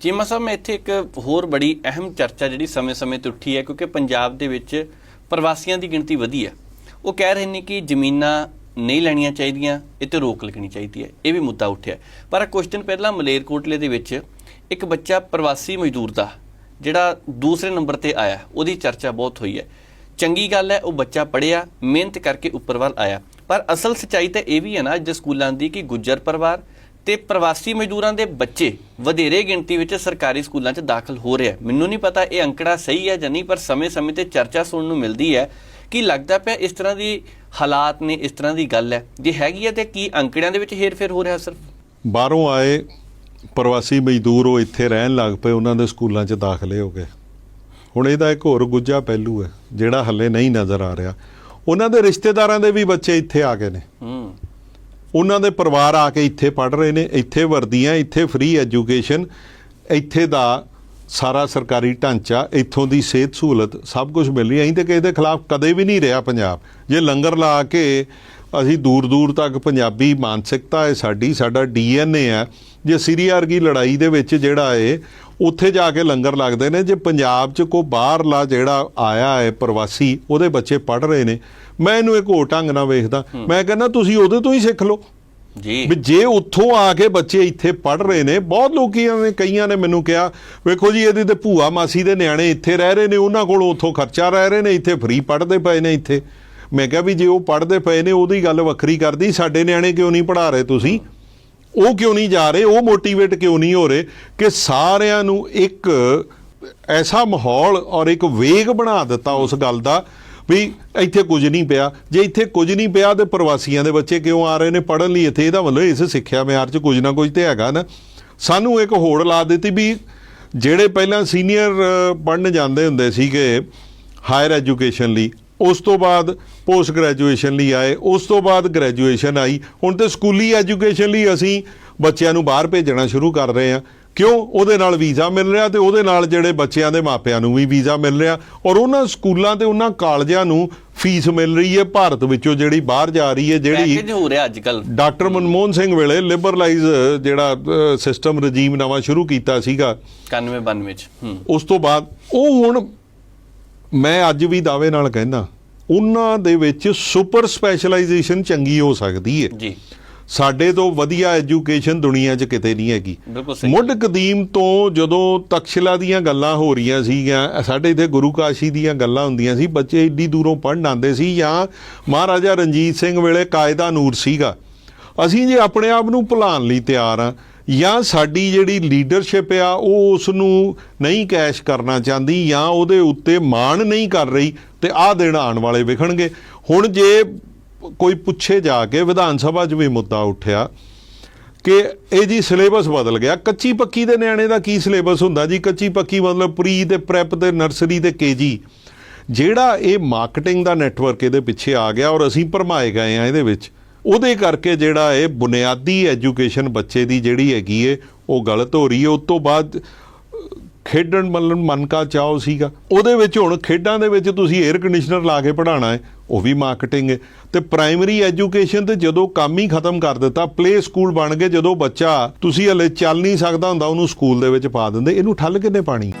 ਚੀਮਾ ਸਾਹਿਬ, ਮੈਂ ਇੱਥੇ ਇੱਕ ਹੋਰ ਬੜੀ ਅਹਿਮ ਚਰਚਾ ਜਿਹੜੀ ਸਮੇਂ-ਸਮੇਂ ਤੇ ਉੱਠੀ ਹੈ, ਕਿਉਂਕਿ ਪੰਜਾਬ ਦੇ ਵਿੱਚ ਪ੍ਰਵਾਸੀਆਂ ਦੀ ਗਿਣਤੀ ਵਧੀ ਹੈ। ਉਹ ਕਹਿ ਰਹੇ ਨੇ ਕਿ ਜ਼ਮੀਨਾਂ ਨਹੀਂ ਲੈਣੀਆਂ ਚਾਹੀਦੀਆਂ, ਇਹ ਤੇ ਰੋਕ ਲੱਗਣੀ ਚਾਹੀਦੀ ਹੈ। ਇਹ ਵੀ ਮੁੱਦਾ ਉੱਠਿਆ ਪਰ ਕੁਝ ਦਿਨ ਪਹਿਲਾਂ ਮਲੇਰਕੋਟਲੇ ਦੇ ਵਿੱਚ ਇੱਕ ਬੱਚਾ ਪ੍ਰਵਾਸੀ ਮਜ਼ਦੂਰ ਦਾ, ਜਿਹੜਾ ਦੂਸਰੇ ਨੰਬਰ ਤੇ ਆਇਆ, ਉਹਦੀ ਚਰਚਾ ਬਹੁਤ ਹੋਈ ਹੈ। ਚੰਗੀ ਗੱਲ ਹੈ, ਉਹ ਬੱਚਾ ਪੜਿਆ ਮਿਹਨਤ ਕਰਕੇ ਉੱਪਰ ਵੱਲ ਆਇਆ। ਪਰ ਅਸਲ ਸਚਾਈ ਤਾਂ ਇਹ ਵੀ ਹੈ ਨਾ, ਅੱਜ ਦੇ ਸਕੂਲਾਂ ਦੀ ਕਿ ਗੁੱਜਰ ਪਰਿਵਾਰ ਤੇ ਪ੍ਰਵਾਸੀ ਮਜ਼ਦੂਰਾਂ ਦੇ ਬੱਚੇ ਵਧੇਰੇ ਗਿਣਤੀ ਵਿੱਚ ਸਰਕਾਰੀ ਸਕੂਲਾਂ 'ਚ ਦਾਖਲ ਹੋ ਰਿਹਾ ਮੈਨੂੰ ਨਹੀਂ ਪਤਾ ਇਹ ਅੰਕੜਾ ਸਹੀ ਹੈ ਜਾਂ ਨਹੀਂ ਪਰ ਸਮੇਂ-ਸਮੇਂ ਤੇ ਚਰਚਾ ਸੁਣਨ ਨੂੰ ਮਿਲਦੀ ਹੈ ਕਿ ਲੱਗਦਾ ਪਿਆ ਇਸ ਤਰ੍ਹਾਂ ਦੀ ਹਾਲਾਤ ਨੇ ਇਸ ਤਰ੍ਹਾਂ ਦੀ ਗੱਲ ਹੈ। ਜੇ ਹੈਗੀ ਹੈ ਤੇ ਕੀ ਅੰਕੜਿਆਂ ਦੇ ਵਿੱਚ ਹੇਰ-ਫੇਰ ਹੋ ਰਿਹਾ ਸਿਰਫ? ਬਾਹਰੋਂ ਆਏ ਪ੍ਰਵਾਸੀ ਮਜ਼ਦੂਰ ਉਹ ਇੱਥੇ ਰਹਿਣ ਲੱਗ ਪਏ ਉਹਨਾਂ ਦੇ ਸਕੂਲਾਂ 'ਚ ਦਾਖਲੇ ਹੋ ਗਏ। ਹੁਣ ਇਹਦਾ ਇੱਕ ਹੋਰ ਗੁੱਜਾ ਪਹਿਲੂ ਹੈ ਜਿਹੜਾ ਹੱਲੇ ਨਹੀਂ ਨਜ਼ਰ ਆ ਰਿਹਾ। ਉਹਨਾਂ ਦੇ ਰਿਸ਼ਤੇਦਾਰਾਂ ਦੇ ਵੀ ਬੱਚੇ ਇੱਥੇ ਆ ਗਏ ਨੇ। ਹੂੰ। ਉਹਨਾਂ ਦੇ ਪਰਿਵਾਰ ਆ ਕੇ ਇੱਥੇ ਪੜ ਰਹੇ ਨੇ, ਇੱਥੇ ਵਰਦੀਆਂ, ਇੱਥੇ ਫ੍ਰੀ ਐਜੂਕੇਸ਼ਨ ਇੱਥੇ ਦਾ ਸਾਰਾ ਸਰਕਾਰੀ ਢਾਂਚਾ, ਇੱਥੋਂ ਦੀ ਸਿਹਤ ਸਹੂਲਤ ਸਭ ਕੁਝ ਮਿਲ ਰਹੀ ਹੈ। ਅਸੀਂ ਤੇ ਕਿਸੇ ਦੇ ਖਿਲਾਫ ਕਦੇ ਵੀ ਨਹੀਂ ਰਿਹਾ ਪੰਜਾਬ। ਜੇ ਲੰਗਰ ਲਾ ਕੇ ਅਸੀਂ ਦੂਰ ਦੂਰ ਤੱਕ ਪੰਜਾਬੀ ਮਾਨਸਿਕਤਾ ਹੈ, ਸਾਡੀ, ਸਾਡਾ ਡੀਐਨਏ ਹੈ, ਜੇ ਸੀਰੀਆ ਵਰਗੀ ਲੜਾਈ ਦੇ ਵਿੱਚ ਜਿਹੜਾ ਏ ਉੱਥੇ ਜਾ ਕੇ ਲੰਗਰ ਲੱਗਦੇ ਨੇ। ਜੇ ਪੰਜਾਬ 'ਚ ਕੋ ਬਾਹਰਲਾ ਜਿਹੜਾ ਆਇਆ ਹੈ ਪ੍ਰਵਾਸੀ ਉਹਦੇ ਬੱਚੇ ਪੜ ਰਹੇ ਨੇ। ਮੈਂ ਇਹਨੂੰ ਇੱਕ ਹੋਰ ਢੰਗ ਨਾਲ ਵੇਖਦਾ। ਮੈਂ ਕਹਿੰਦਾ ਤੁਸੀਂ ਉਹਦੇ ਤੋਂ ਹੀ ਸਿੱਖ ਲਓ। ਜੀ। ਵੀ ਜੇ ਉੱਥੋਂ ਆ ਕੇ ਬੱਚੇ ਇੱਥੇ ਪੜ ਰਹੇ ਨੇ ਬਹੁਤ ਲੋਕੀਆਂ ਨੇ ਕਈਆਂ ਨੇ ਮੈਨੂੰ ਕਿਹਾ ਵੇਖੋ ਜੀ ਇਹਦੀ ਤੇ ਭੂਆ ਮਾਸੀ ਦੇ ਨਿਆਣੇ ਇੱਥੇ ਰਹਿ ਰਹੇ ਨੇ ਉਹਨਾਂ ਕੋਲ ਉੱਥੋਂ ਖਰਚਾ ਰਹਿ ਰਹੇ ਨੇ ਇੱਥੇ ਫ੍ਰੀ ਪੜਦੇ ਪਏ ਨੇ ਇੱਥੇ। ਮੈਂ ਕਿਹਾ ਵੀ ਜੇ ਉਹ ਪੜਦੇ ਪਏ ਨੇ ਉਹਦੀ ਗੱਲ ਵੱਖਰੀ ਕਰਦੀ ਸਾਡੇ ਨਿਆਣੇ ਕਿਉਂ ਨਹੀਂ ਪੜਾ ਰਹੇ ਤੁਸੀਂ? ਉਹ ਕਿਉਂ ਨਹੀਂ ਜਾ ਰਹੇ? ਉਹ ਮੋਟੀਵੇਟ ਕਿਉਂ ਨਹੀਂ ਹੋ ਰਹੇ? ਕਿ ਸਾਰਿਆਂ ਨੂੰ ਇੱਕ ਐਸਾ ਮਾਹੌਲ ਔਰ ਇੱਕ ਵੇਗ ਬਣਾ ਦਿੱਤਾ ਉਸ ਗੱਲ ਦਾ ਵੀ ਇੱਥੇ ਕੁਝ ਨਹੀਂ ਪਿਆ। ਜੇ ਇੱਥੇ ਕੁਝ ਨਹੀਂ ਪਿਆ ਤੇ ਪ੍ਰਵਾਸੀਆਂ ਦੇ ਬੱਚੇ ਕਿਉਂ ਆ ਰਹੇ ਨੇ? ਪੜਨ ਲਈ ਇੱਥੇ ਇਹਦਾ ਮਤਲਬ ਇਸ ਸਿੱਖਿਆ ਮਿਆਰ 'ਚ ਕੁਝ ਨਾ ਕੁਝ ਤੇ ਹੈਗਾ ਨਾ। ਸਾਨੂੰ ਇੱਕ ਹੋੜ ਲਾ ਦਿੱਤੀ ਵੀ ਜਿਹੜੇ ਪਹਿਲਾਂ ਸੀਨੀਅਰ ਪੜਨ ਜਾਂਦੇ ਹੁੰਦੇ ਸੀਗੇ ਹਾਇਰ ਐਜੂਕੇਸ਼ਨ ਲਈ ਉਸ ਤੋਂ ਬਾਅਦ ਪੋਸਟ ਗ੍ਰੈਜੂਏਸ਼ਨ ਲਈ ਆਏ ਉਸ ਤੋਂ ਬਾਅਦ ਗ੍ਰੈਜੂਏਸ਼ਨ ਆਈ। ਹੁਣ ਤੇ ਸਕੂਲੀ ਐਜੂਕੇਸ਼ਨ ਲਈ ਅਸੀਂ ਬੱਚਿਆਂ ਨੂੰ ਬਾਹਰ ਭੇਜਣਾ ਸ਼ੁਰੂ ਕਰ ਰਹੇ ਹਾਂ। ਕਿਉਂ? ਉਹਦੇ ਨਾਲ ਵੀਜ਼ਾ ਮਿਲ ਰਿਹਾ ਤੇ ਉਹਦੇ ਨਾਲ ਜਿਹੜੇ ਬੱਚਿਆਂ ਦੇ ਮਾਪਿਆਂ ਨੂੰ ਵੀ ਵੀਜ਼ਾ ਮਿਲ ਰਿਹਾ। ਔਰ ਉਹਨਾਂ ਸਕੂਲਾਂ ਤੇ ਉਹਨਾਂ ਕਾਲਜਾਂ ਨੂੰ ਫੀਸ ਮਿਲ ਰਹੀ ਹੈ। ਭਾਰਤ ਵਿੱਚੋਂ ਜਿਹੜੀ ਬਾਹਰ ਜਾ ਰਹੀ ਹੈ ਜਿਹੜੀ ਪੈਕੇਜ ਹੋ ਰਿਹਾ ਅੱਜ ਕੱਲ ਡਾਕਟਰ ਮਨਮੋਹਨ ਸਿੰਘ ਵੇਲੇ ਲਿਬਰਲਾਈਜ਼ ਜਿਹੜਾ ਸਿਸਟਮ ਰਜੀਮ ਨਵਾਂ ਸ਼ੁਰੂ ਕੀਤਾ ਸੀਗਾ। 91 92 ਚ ਹੂੰ। ਉਸ ਤੋਂ ਬਾਅਦ ਉਹ ਹੁਣ ਮੈਂ ਅੱਜ ਵੀ ਦਾਅਵੇ ਨਾਲ ਕਹਿੰਦਾ ਉਹਨਾਂ ਦੇ ਵਿੱਚ ਸੁਪਰ ਸਪੈਸ਼ਲਾਈਜੇਸ਼ਨ ਚੰਗੀ ਹੋ ਸਕਦੀ ਹੈ ਜੀ। ਸਾਡੇ ਤੋਂ ਵਧੀਆ ਐਜੂਕੇਸ਼ਨ ਦੁਨੀਆ 'ਚ ਕਿਤੇ ਨਹੀਂ ਹੈਗੀ। ਮੁੱਢ ਕਦੀਮ ਤੋਂ ਜਦੋਂ ਤਕਸ਼ਲਾ ਦੀਆਂ ਗੱਲਾਂ ਹੋ ਰਹੀਆਂ ਸੀਗੀਆਂ ਸਾਡੇ ਇੱਥੇ ਗੁਰੂ ਕਾਸ਼ੀ ਦੀਆਂ ਗੱਲਾਂ ਹੁੰਦੀਆਂ ਸੀ ਬੱਚੇ ਏਡੀ ਦੂਰੋਂ ਪੜ੍ਹਨ ਆਉਂਦੇ ਸੀ ਜਾਂ ਮਹਾਰਾਜਾ ਰਣਜੀਤ ਸਿੰਘ ਵੇਲੇ ਕਾਇਦਾ ਨੂਰ ਸੀਗਾ। ਅਸੀਂ ਜੇ ਆਪਣੇ ਆਪ ਨੂੰ ਭੁਲਾਉਣ ਲਈ ਤਿਆਰ ਆ ਜਾਂ ਸਾਡੀ ਜਿਹੜੀ ਲੀਡਰਸ਼ਿਪ ਆ, ਉਹ ਉਸ ਨੂੰ ਨਹੀਂ ਕੈਸ਼ ਕਰਨਾ ਚਾਹੁੰਦੀ ਜਾਂ ਉਹਦੇ ਉੱਤੇ ਮਾਣ ਨਹੀਂ ਕਰ ਰਹੀ ਤੇ ਆਹ ਦਿਨ ਆਉਣ ਵਾਲੇ ਵਿਖਣਗੇ। ਹੁਣ ਜੇ ਕੋਈ ਪੁੱਛੇ ਜਾ ਕੇ, ਵਿਧਾਨ ਸਭਾ 'ਚ ਵੀ ਮੁੱਦਾ ਉੱਠਿਆ ਕਿ ਇਹ ਜੀ ਸਿਲੇਬਸ ਬਦਲ ਗਿਆ। ਕੱਚੀ ਪੱਕੀ ਦੇ ਨਿਆਣੇ ਦਾ ਕੀ ਸਿਲੇਬਸ ਹੁੰਦਾ ਜੀ? ਕੱਚੀ ਪੱਕੀ ਮਤਲਬ ਪ੍ਰੀ ਤੇ ਪ੍ਰੈਪ ਤੇ ਨਰਸਰੀ ਤੇ ਕੇਜੀ। ਜਿਹੜਾ ਇਹ ਮਾਰਕੀਟਿੰਗ ਦਾ ਨੈਟਵਰਕ ਇਹਦੇ ਪਿੱਛੇ ਆ ਗਿਆ ਔਰ ਅਸੀਂ ਭਰਮਾਏ ਗਏ ਆ ਇਹਦੇ ਵਿੱਚ। ਉਹਦੇ ਕਰਕੇ ਜਿਹੜਾ ਇਹ ਬੁਨਿਆਦੀ ਐਜੂਕੇਸ਼ਨ ਬੱਚੇ ਦੀ ਜਿਹੜੀ ਹੈਗੀ ਏ, ਉਹ ਗਲਤ ਹੋ ਰਹੀ ਹੈ ਉਸ ਤੋਂ ਬਾਅਦ, ਖੇਡਣ ਮੱਲਣ ਮਨ ਕਾ ਚਾਓ ਸੀਗਾ। ਉਹਦੇ ਵਿੱਚ ਹੁਣ ਖੇਡਾਂ ਦੇ ਵਿੱਚ ਤੁਸੀਂ 에ਅਰ ਕੰਡੀਸ਼ਨਰ ਲਾ ਕੇ ਪੜਾਉਣਾ ਹੈ ਉਹ ਵੀ ਮਾਰਕੀਟਿੰਗ ਹੈ ਤੇ ਪ੍ਰਾਇਮਰੀ ਐਜੂਕੇਸ਼ਨ ਤੇ ਜਦੋਂ ਕੰਮ ਹੀ ਖਤਮ ਕਰ ਦਿੱਤਾ ਪਲੇ ਸਕੂਲ ਬਣ ਗਏ, ਜਦੋਂ ਬੱਚਾ ਤੁਸੀਂ ਹਲੇ ਚੱਲ ਨਹੀਂ ਸਕਦਾ ਹੁੰਦਾ, ਉਹਨੂੰ ਸਕੂਲ ਦੇ ਵਿੱਚ ਪਾ ਦਿੰਦੇ। ਇਹਨੂੰ ਠੱਲ ਕਿੰਨੇ ਪਾਣੀ?